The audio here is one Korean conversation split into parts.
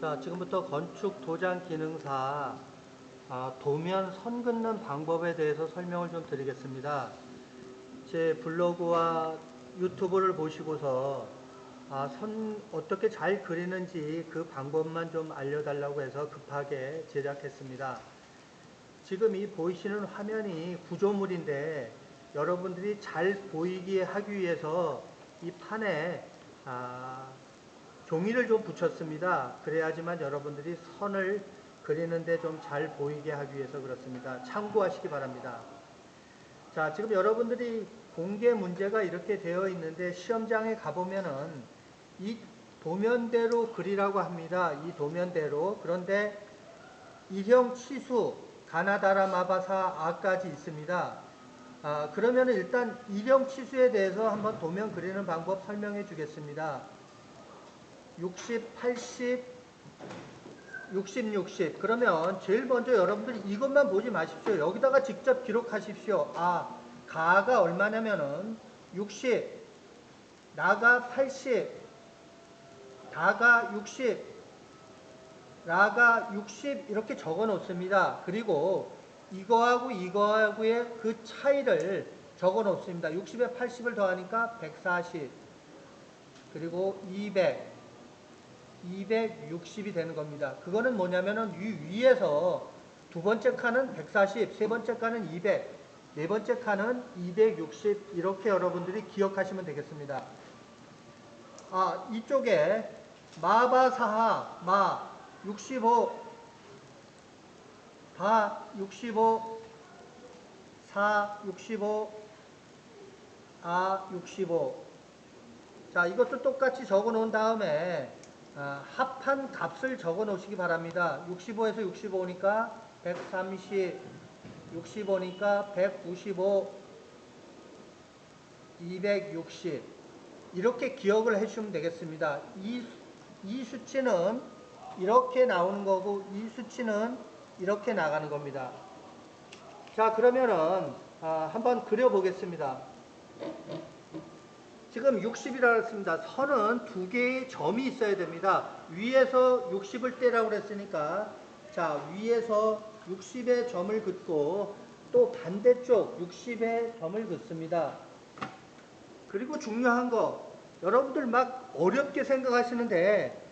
자, 지금부터 건축 도장 기능사 아, 도면 선 긋는 방법에 대해서 설명을 좀 드리겠습니다. 제 블로그와 유튜브를 보시고서 아, 선 어떻게 잘 그리는지 그 방법만 좀 알려달라고 해서 급하게 제작했습니다. 지금 이 보이시는 화면이 구조물인데 여러분들이 잘 보이게 하기 위해서 이 판에 아, 종이를 좀 붙였습니다. 그래야지만 여러분들이 선을 그리는데 좀 잘 보이게 하기 위해서 그렇습니다. 참고하시기 바랍니다. 자, 지금 여러분들이 공개 문제가 이렇게 되어 있는데 시험장에 가보면은 이 도면대로 그리라고 합니다. 이 도면대로. 그런데 일형 치수, 가나다라 마바사 아까지 있습니다. 아, 그러면 일단 일형 치수에 대해서 한번 도면 그리는 방법 설명해 주겠습니다. 60, 80, 60, 60. 그러면 제일 먼저 여러분들이 이것만 보지 마십시오. 여기다가 직접 기록하십시오. 아, 가가 얼마냐면은 60, 나가 80, 다가 60, 라가 60 이렇게 적어 놓습니다. 그리고 이거하고 이거하고의 그 차이를 적어 놓습니다. 60에 80을 더하니까 140 그리고 200 260이 되는 겁니다. 그거는 뭐냐면은 위 위에서 두 번째 칸은 140, 세 번째 칸은 200, 네 번째 칸은 260 이렇게 여러분들이 기억하시면 되겠습니다. 아 이쪽에 마바사하 마 65, 바 65, 사 65, 아 65. 자 이것도 똑같이 적어 놓은 다음에 아, 합한 값을 적어 놓으시기 바랍니다. 65에서 65니까 130, 65니까 195, 260 이렇게 기억을 해주시면 되겠습니다. 이, 이 수치는 이렇게 나오는 거고 이 수치는 이렇게 나가는 겁니다. 자 그러면은 아, 한번 그려 보겠습니다. 지금 60이라고 했습니다. 선은 두 개의 점이 있어야 됩니다. 위에서 60을 떼라고 그랬으니까 자 위에서 60의 점을 긋고 또 반대쪽 60의 점을 긋습니다. 그리고 중요한 거 여러분들 막 어렵게 생각하시는데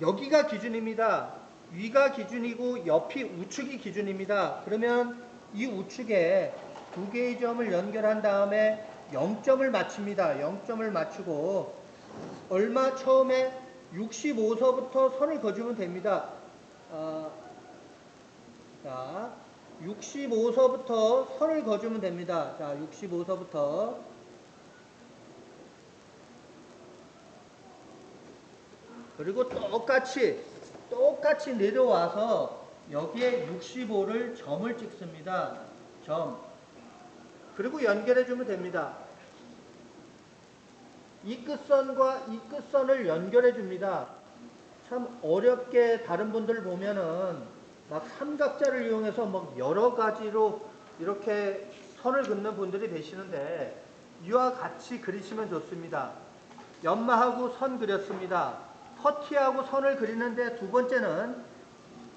여기가 기준입니다. 위가 기준이고 옆이 우측이 기준입니다. 그러면 이 우측에 두 개의 점을 연결한 다음에 0점을 맞춥니다. 0점을 맞추고 얼마 처음에 65서부터 선을 그어주면 됩니다. 어, 자, 65서부터 선을 그어주면 됩니다. 자, 65서부터 그리고 똑같이 똑같이 내려와서 여기에 65를 점을 찍습니다. 점. 그리고 연결해 주면 됩니다. 이 끝선과 이 끝선을 연결해 줍니다. 참 어렵게 다른 분들 보면은 막 삼각자를 이용해서 막 여러 가지로 이렇게 선을 긋는 분들이 계시는데 이와 같이 그리시면 좋습니다. 연마하고 선 그렸습니다. 퍼티하고 선을 그리는데 두 번째는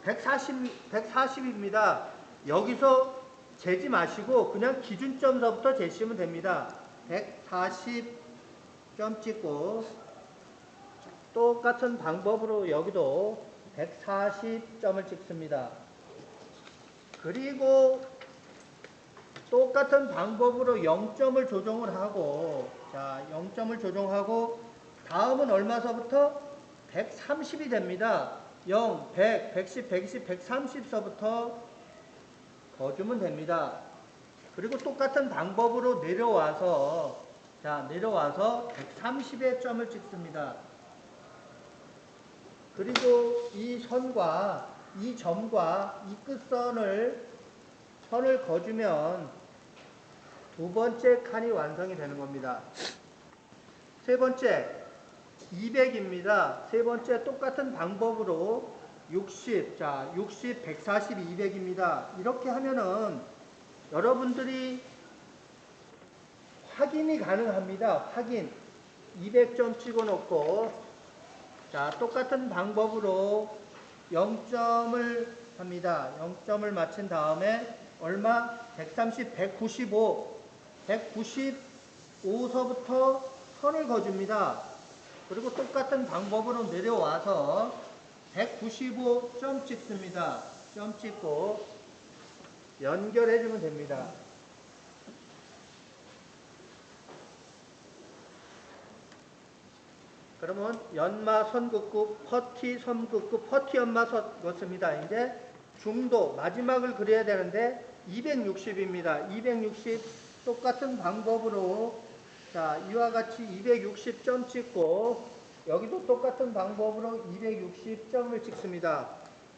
140, 140입니다. 여기서 재지 마시고 그냥 기준점서부터 재시면 됩니다. 140점 찍고 똑같은 방법으로 여기도 140점을 찍습니다. 그리고 똑같은 방법으로 0점을 조정을 하고 자 0점을 조정하고 다음은 얼마서부터 130이 됩니다. 0, 100, 110, 120, 130서부터 거 주면 됩니다. 그리고 똑같은 방법으로 내려와서 자 내려와서 130의 점을 찍습니다. 그리고 이 선과 이 점과 이 끝선을 선을 거주면 두 번째 칸이 완성이 되는 겁니다. 세 번째 200입니다. 세 번째 똑같은 방법으로 60, 자, 60, 140, 200입니다. 이렇게 하면은 여러분들이 확인이 가능합니다. 확인. 200점 찍어 놓고, 자, 똑같은 방법으로 0점을 합니다. 0점을 맞힌 다음에 얼마? 130, 195, 195서부터 선을 그어줍니다. 그리고 똑같은 방법으로 내려와서 195점 찍습니다. 점 찍고 연결해주면 됩니다. 그러면 연마 선긋고 퍼티 선긋고 퍼티 연마 선긋습니다. 이제 중도 마지막을 그려야 되는데 260입니다. 260 똑같은 방법으로 자 이와 같이 260점 찍고 여기도 똑같은 방법으로 260점을 찍습니다.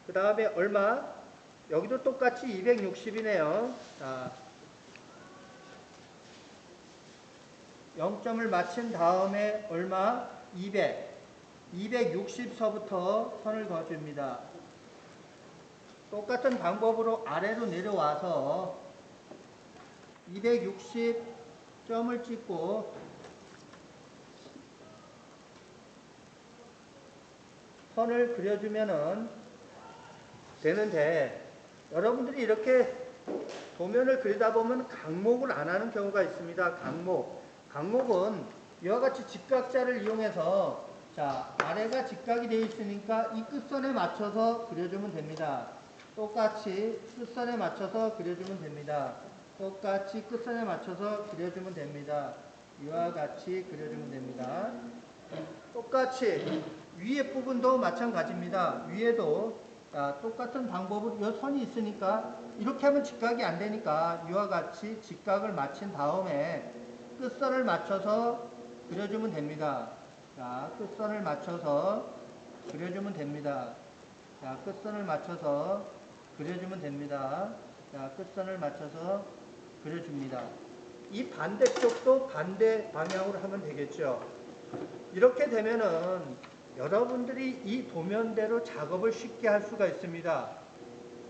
그 다음에 얼마? 여기도 똑같이 260이네요. 자 0점을 맞힌 다음에 얼마? 200. 260서부터 선을 그어줍니다. 똑같은 방법으로 아래로 내려와서 260점을 찍고 선을 그려주면은 되는데 여러분들이 이렇게 도면을 그리다 보면 강목을 안 하는 경우가 있습니다. 강목. 강목은 이와 같이 직각자를 이용해서 자 아래가 직각이 되어 있으니까 이 끝선에 맞춰서 그려주면 됩니다. 똑같이 끝선에 맞춰서 그려주면 됩니다. 똑같이 끝선에 맞춰서 그려주면 됩니다. 이와 같이 그려주면 됩니다. 똑같이 위에 부분도 마찬가지입니다. 위에도 자, 똑같은 방법으로 이 선이 있으니까 이렇게 하면 직각이 안 되니까 이와 같이 직각을 맞힌 다음에 끝선을 맞춰서 그려주면 됩니다. 자, 끝선을 맞춰서 그려주면 됩니다. 자, 끝선을 맞춰서 그려주면 됩니다. 자, 끝선을 맞춰서 그려줍니다. 이 반대쪽도 반대 방향으로 하면 되겠죠. 이렇게 되면은 여러분들이 이 도면대로 작업을 쉽게 할 수가 있습니다.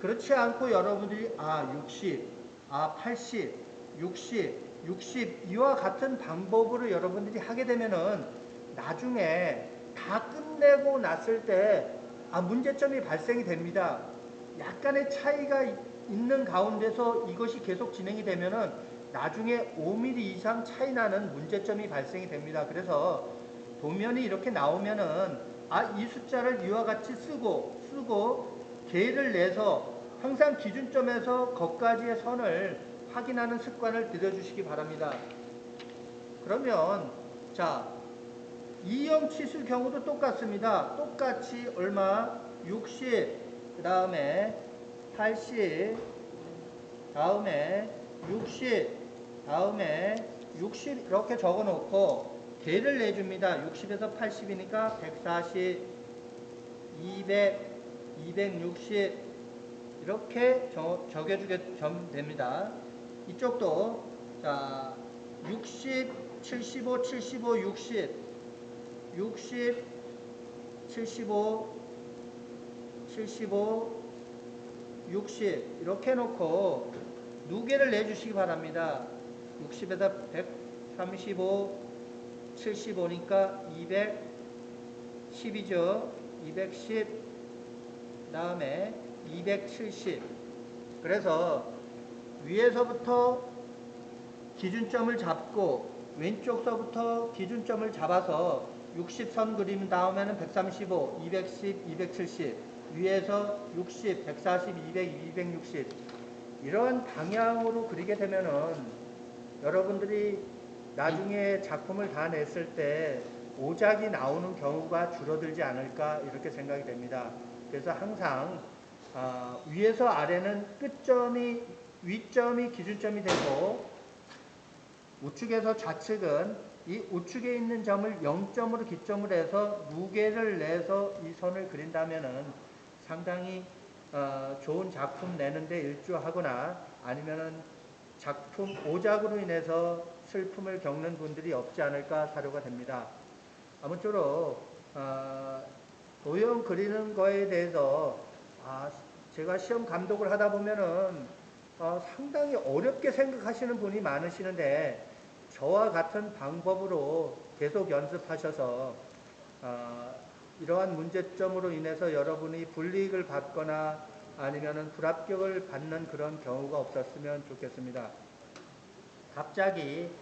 그렇지 않고 여러분들이 아 60, 아 80, 60, 60 이와 같은 방법으로 여러분들이 하게 되면은 나중에 다 끝내고 났을 때 아 문제점이 발생이 됩니다. 약간의 차이가 이- 있는 가운데서 이것이 계속 진행이 되면은 나중에 5mm 이상 차이 나는 문제점이 발생이 됩니다. 그래서 도면이 이렇게 나오면은 아 이 숫자를 이와 같이 쓰고 쓰고 개를 내서 항상 기준점에서 거까지의 선을 확인하는 습관을 들여주시기 바랍니다. 그러면 자 이형 치수 경우도 똑같습니다. 똑같이 얼마 60, 그 다음에 80, 다음에 60, 다음에 60 이렇게 적어 놓고 개를 내줍니다. 60에서 80이니까 140, 200, 260 이렇게 적, 적여주게 점 됩니다. 이쪽도 자 60, 75, 75, 60, 60, 75, 75, 60 이렇게 해놓고 누계를 내주시기 바랍니다. 60에다 135, 75니까 210이죠. 210 다음에 270 그래서 위에서부터 기준점을 잡고 왼쪽서부터 기준점을 잡아서 60선 그림 다음에는 135, 210, 270 위에서 60, 140, 200, 260 이런 방향으로 그리게 되면은 여러분들이 나중에 작품을 다 냈을 때 오작이 나오는 경우가 줄어들지 않을까 이렇게 생각이 됩니다. 그래서 항상 아, 위에서 아래는 끝점이 위점이 기준점이 되고 우측에서 좌측은 이 우측에 있는 점을 0점으로 기점을 해서 무게를 내서 이 선을 그린다면은 상당히 어, 좋은 작품 내는데 일조하거나 아니면은 작품 오작으로 인해서 슬픔을 겪는 분들이 없지 않을까 사료가 됩니다. 아무쪼록 어, 도형 그리는 거에 대해서 아, 제가 시험 감독을 하다 보면은 어, 상당히 어렵게 생각하시는 분이 많으시는데 저와 같은 방법으로 계속 연습하셔서 어, 이러한 문제점으로 인해서 여러분이 불이익을 받거나 아니면은 불합격을 받는 그런 경우가 없었으면 좋겠습니다. 갑자기 에,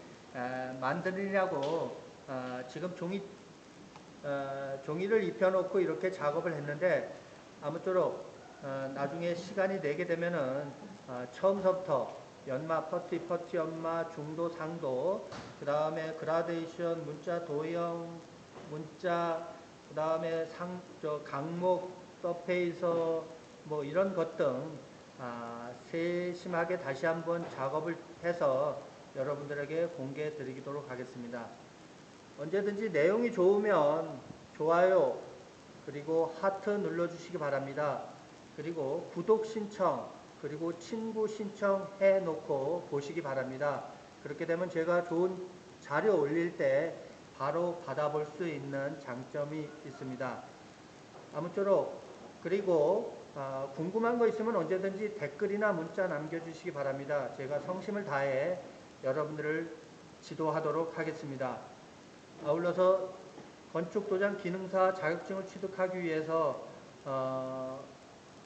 만들으려고 어, 지금 종이 어, 종이를 입혀놓고 이렇게 작업을 했는데 아무쪼록 어, 나중에 시간이 되게 되면은 어, 처음서부터 연마, 퍼티, 퍼티 연마, 중도, 상도, 그 다음에 그라데이션, 문자 도형, 문자, 그 다음에 상, 저 강목, 서페이서 뭐 이런 것 등 아, 세심하게 다시 한번 작업을 해서 여러분들에게 공개해 드리도록 하겠습니다. 언제든지 내용이 좋으면 좋아요 그리고 하트 눌러주시기 바랍니다. 그리고 구독 신청 그리고 친구 신청해 놓고 보시기 바랍니다. 그렇게 되면 제가 좋은 자료 올릴 때 바로 받아볼 수 있는 장점이 있습니다. 아무쪼록 그리고 어, 궁금한 거 있으면 언제든지 댓글이나 문자 남겨주시기 바랍니다. 제가 성심을 다해 여러분들을 지도하도록 하겠습니다. 아울러서 건축도장 기능사 자격증을 취득하기 위해서 어,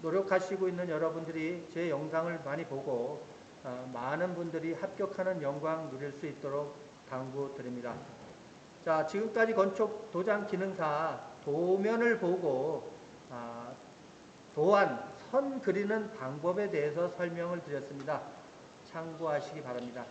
노력하시고 있는 여러분들이 제 영상을 많이 보고 어, 많은 분들이 합격하는 영광 누릴 수 있도록 당부드립니다. 자, 지금까지 건축 도장 기능사 도면을 보고 아, 또한 선 그리는 방법에 대해서 설명을 드렸습니다. 참고하시기 바랍니다.